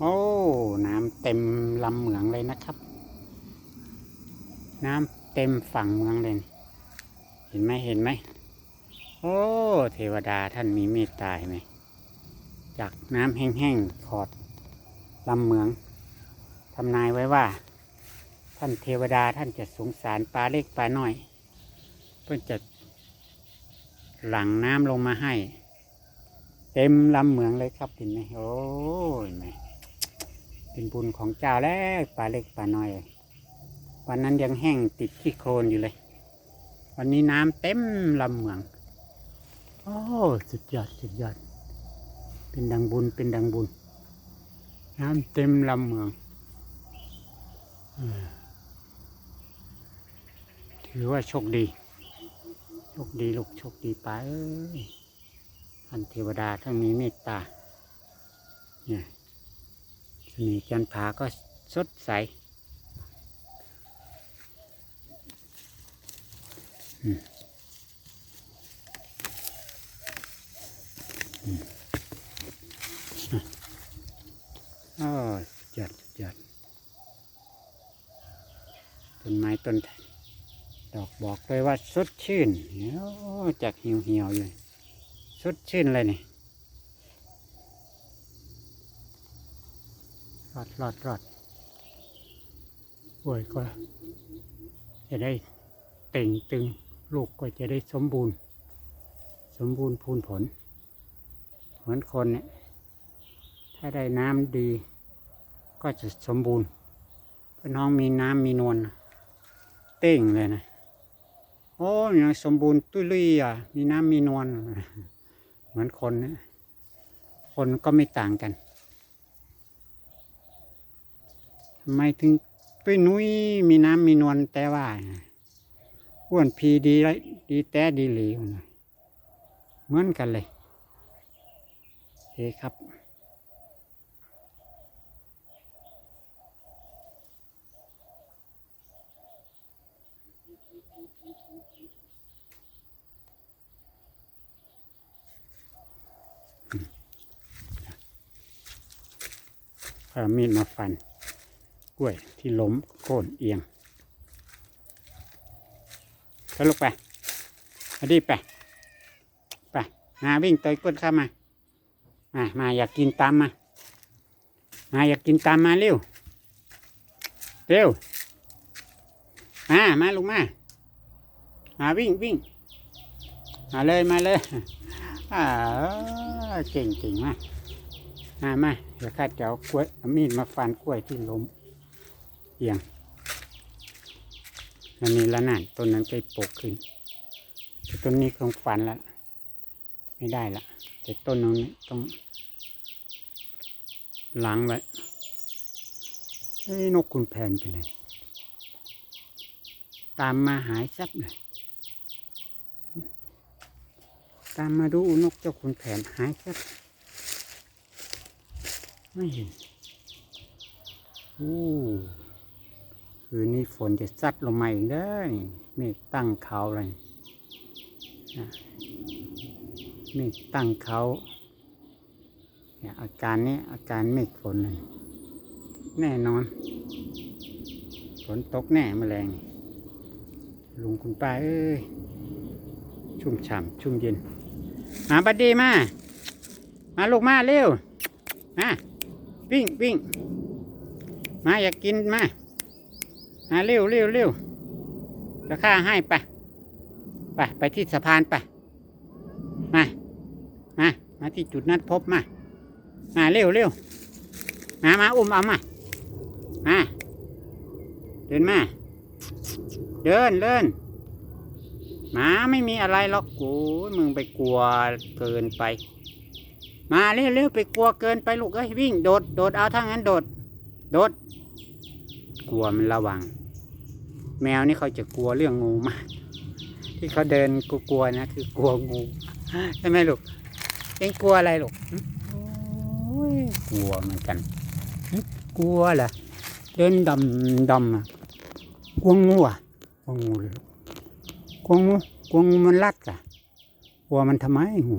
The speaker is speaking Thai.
โอ้ น้ำเต็มลำเหมืองเลยนะครับ น้ำเต็มฝั่งเมืองเลย เห็นไหมเห็นไหม โอ้ เทวดาท่านมีเมตตาเห็นไหม จากน้ำแห้งๆขอดลำเหมืองทำนายไว้ว่า ท่านเทวดาท่านจะสงสารปลาเล็กปลาน้อย เพื่อจะหลั่งน้ำลงมาให้ เต็มลำเหมืองเลยครับเห็นไหมโอ้ยเห็นไหม เป็นบุญของเจ้าแล้วปลาเล็กปลาน้อย วันนั้นยังแห้งติดขี้โคลนอยู่เลย วันนี้น้ำเต็มลำเมือง โอ้สุดยอดสุดยอด เป็นดังบุญเป็นดังบุญ น้ำเต็มลำเมืองถือว่าโชคดีโชคดีลูกโชคดีไปอ้ยท่านเทวดาท่านมีเมตตาเนี่ย นี่จันผาก็สดใสอือืมอะโอ้ยสุดยอดต้นไม้ต้นดอกบอกเลยว่าสดชื่นเหี่ยวจากเหี่ยวเหี่ยวๆอยู่สดชื่นเลยนี่ รอดรอดรอดป่วยก็จะได้เต่งตึงลูกก็จะได้สมบูรณ์ สมบูรณ์พูนผล เหมือนคนเนี่ยถ้าได้น้ำดี ก็จะสมบูรณ์พราะน้องมีน้ำมีนวลเต่งเลยนะโอ้ยยังสมบูรณ์ตุ้ยลุยอะมีน้ำมีนวลเหมือนคนนะคนก็ไม่ต่างกัน ทำไมถึงตุ้ยนุ้ยมีน้ำมีนวลแต่ว่าอ้วนพีดีไรดีแต่ดีหลีวนะเหมือนกันเลยโอเคครับเอามีดมาฟัน กล้วยที่ล้มโค่นเอียงก็ลุกไปเอาดีไปไปมาวิ่งเตยก้นข้ามา มา มาอยากกินตามมา มาอยากกินตามมาเร็ว เร็ว มา มาลุกมา มาวิ่งวิ่ง มาเลยมาเลยอ่าเก่งเก่งมากมามาเดี๋ยวข้าจะเอากล้วยเอามีดมาฟันกล้วยที่ล้ม อียงอันนี้ละนั่นต้นนั้นไปปลูกขึ้นแต่ต้นนี้คงฟันแล้วไม่ได้ละแต่ต้นนั้นต้องล้างไว้เอ้ยนกคุณแผนไปไหนตามมาหายซับเลยตามมาดูนกเจ้าคุณแผนหายซับไม่เห็นโอ้ คืนนี้ฝนจะซัดลงมาอีกเด้อนี่เมฆตั้งเขาเลยนะเมฆตั้งเขาเนี่ยอาการนี้อาการเมฆฝนเลยแน่นอน ฝนตกแน่แมลงลุงคุณป้าเอ้ยชุ่มฉ่ำชุ่มเย็นมาบัดดีมา มาลูกมาเร็วมาวิ่งวิ่งมาอยากกินมา มาเร็วเร็วเร็วจะข้าให้ไปไปไปที่สะพานไปมามามาที่จุดนัดพบมามาเร็วเร็วมามาอุ้มเอามามาเดินมาเดินเดินหมาไม่มีอะไรหรอกกูมึงไปกลัวเกินไป มาเร็วๆไปกลัวเกินไปลูกเอ้ยวิ่งโดดโดดเอาถ้างั้นโดด โดด กลัวมันระวัง แมวนี่เขาจะกลัวเรื่องงูมาก ที่เขาเดินกลัวๆนะ คือกลัวงูใช่ไหมลูกเอ็งกลัวอะไรลูกหึโอ้ยกลัวเหมือนกันหึกลัวเหรอเดินดำดำอะกลัวงูอะกลัวงูเลยลูกกลัวงูกลัวงูมันรัดอะกลัวมันทำไมงู